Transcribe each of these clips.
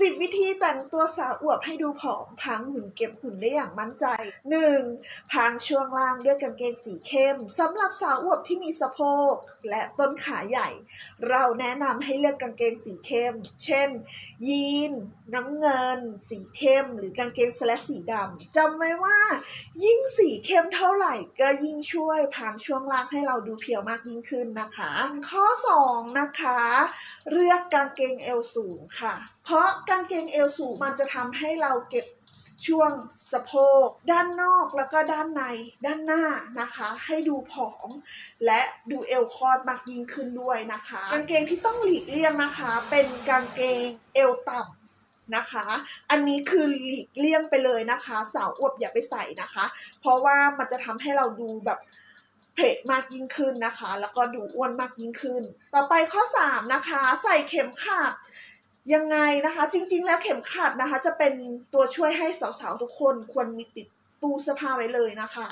สิบวิธีแต่งตัวสาวอวบให้ดูผอมพรางหุ่นเก็บหุ่นได้อย่างมั่นใจ 1. พางช่วงล่างด้วยกางเกงสีเข้มสำหรับสาวอวบที่มีสะโพกและต้นขาใหญ่ เราแนะนำให้เลือกกางเกงสีเข้ม เช่น ยีน น้ำเงิน สีเข้ม หรือกางเกงสแลกสีดำจำไว้ว่า ยิ่งสีเข้มเท่าไหร่ก็ยิ่งช่วยพางช่วงล่างให้เราดูเพียวมากยิ่งขึ้นนะคะ ข้อ 2 นะคะ เลือกกางเกงเอวสูงค่ะ เพราะกางเกงเอวสูงมันจะทำให้เราเก็บช่วงสะโพกด้านนอกแล้วก็ด้านในด้านหน้านะคะ ให้ดูผอมและดูเอวคอดมากยิ่งขึ้นด้วยนะคะ กางเกงที่ต้องหลีกเลี่ยงนะคะ เป็นกางเกงเอวต่ำนะคะ อันนี้คือหลีกเลี่ยงไปเลยนะคะ สาวอวบอย่าไปใส่นะคะ เพราะว่ามันจะทำให้เราดูแบบเพลมากยิ่งขึ้นนะคะ แล้วก็ดูอ้วนมากยิ่งขึ้น ต่อไปข้อ 3 นะคะ ใส่เข็มขัด ยังไงนะคะ จริง ๆ แล้วเข็มขัดนะคะ จะเป็นตัวช่วยให้สาวๆทุกคนควรมีติดตู้เสื้อผ้าไว้เลยนะคะ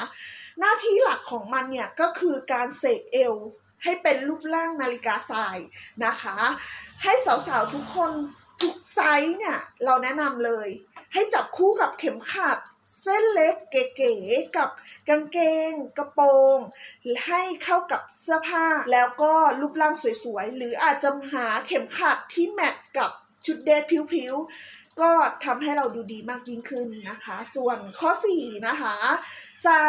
หน้าที่หลักของมันเนี่ยก็คือการเสกเอวให้เป็นรูปร่างนาฬิกาทรายนะคะ ให้สาวๆทุกคนทุกไซส์เนี่ยเราแนะนำเลย ให้จับคู่กับเข็มขัดเส้นเล็กเก๋ๆกับกางเกง กระโปรง ให้เข้ากับเสื้อผ้าแล้วก็รูปร่างสวยๆ หรืออาจจะหาเข็มขัดที่แมทกับ ชุดเดทผิวๆ ก็ทำให้เราดูดีมากยิ่งขึ้นนะคะ ส่วนข้อ 4 นะคะ ใส่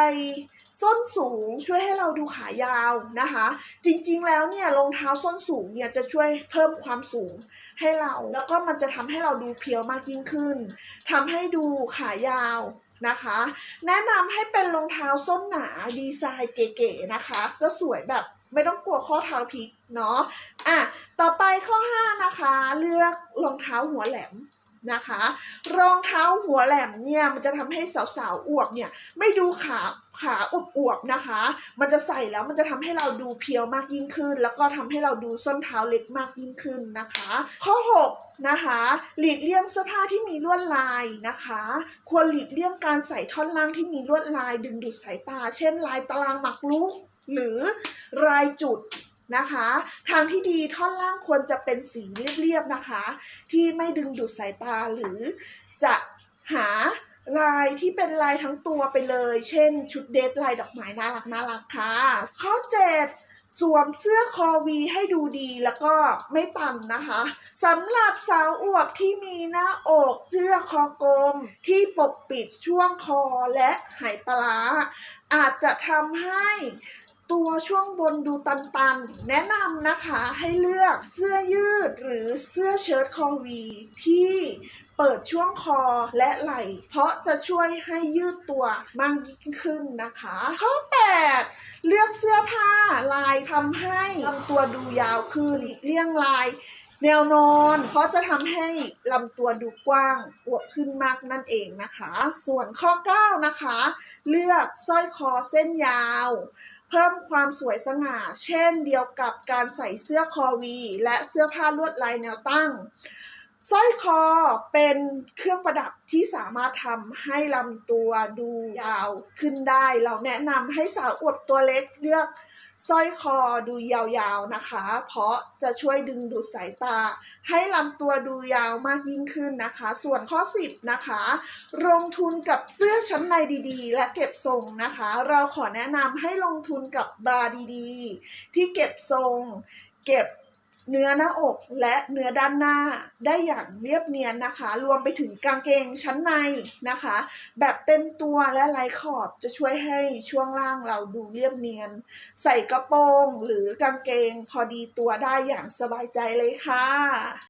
ส้นสูงช่วยให้เราดูขายาวนะคะ จริงๆแล้วเนี่ยรองเท้าส้นสูงเนี่ยจะช่วยเพิ่มความสูงให้เรา แล้วก็มันจะทำให้เราดูเพียวมากยิ่งขึ้นทำให้ดูขายาวนะคะ แนะนำให้เป็นรองเท้าส้นหนาดีไซน์เก๋ๆนะคะ ก็สวยแบบ ไม่ต้องกลัวข้อเท้าพลิกเนาะอะต่อไปข้อ 5 นะคะ เลือกรองเท้าหัวแหลมนะคะ รองเท้าหัวแหลมเนี่ยมันจะทำให้สาวๆอวบเนี่ยไม่ดูขาขาอวบๆนะคะ มันจะใส่แล้วมันจะทำให้เราดูเพียวมากยิ่งขึ้น แล้วก็ทำให้เราดูส้นเท้าเล็กมากยิ่งขึ้นนะคะ ข้อ6นะคะหลีกเลี่ยงเสื้อผ้าที่มีลวดลายนะคะ ควรหลีกเลี่ยงการใส่ท่อนล่างที่มีลวดลายดึงดูดสายตา เช่นลายตารางหมากรุกหรือ รายจุดนะคะ ทางที่ดีท่อนล่างควรจะเป็นสีเรียบๆนะคะ ที่ไม่ดึงดูดสายตาหรือจะหาลายที่เป็นลายทั้งตัวไปเลย เช่น ชุดเดทลายดอกไม้น่ารักน่ารักค่ะ ข้อ 7 สวมเสื้อคอวีให้ดูดีแล้วก็ไม่ต่ำนะคะสำหรับสาวอวบที่มีหน้าอกเสื้อคอกลม ที่ปกปิดช่วงคอและไหปลาอาจจะทำให้ ตัวช่วงบนดูตันๆ แนะนำนะคะให้เลือกเสื้อยืดหรือเสื้อเชิ้ตคอวีที่เปิดช่วงคอและไหล่ เพราะจะช่วยให้ยืดตัวมากยิ่งขึ้นนะคะ ข้อ 8 เลือกเสื้อผ้าลายทำให้ลำตัวดูยาวคือหลีกเลี่ยงลายแนวนอนเพราะจะทำให้ลำตัวดูกว้างอวบขึ้นมากนั่นเองนะคะ ส่วนข้อ 9 นะคะ เลือกสร้อยคอเส้นยาว เพิ่มความสวยสง่า เช่นเดียวกับการใส่เสื้อคอวี และเสื้อผ้าลวดลายแนวตั้ง สร้อยคอเป็นเครื่องประดับที่สามารถทำให้ลำตัวดูยาวขึ้นได้ เราแนะนำให้สาวอวบตัวเล็กเลือกสร้อยคอดูยาวๆนะคะ เพราะจะช่วยดึงดูดสายตา ให้ลำตัวดูยาวมากยิ่งขึ้นนะคะ ส่วนข้อ 10 นะคะ ลงทุนกับเสื้อชั้นในดีๆ และเก็บทรงนะคะ เราขอแนะนำให้ลงทุนกับบราดีๆ ที่เก็บทรง เก็บ เนื้อหน้าอกและเนื้อด้านหน้าได้อย่างเรียบเนียนนะคะ รวมไปถึงกางเกงชั้นในนะคะ แบบเต็มตัวและลายขอบจะช่วยให้ช่วงล่างเราดูเรียบเนียน ใส่กระโปรงหรือกางเกงพอดีตัวได้อย่างสบายใจเลยค่ะ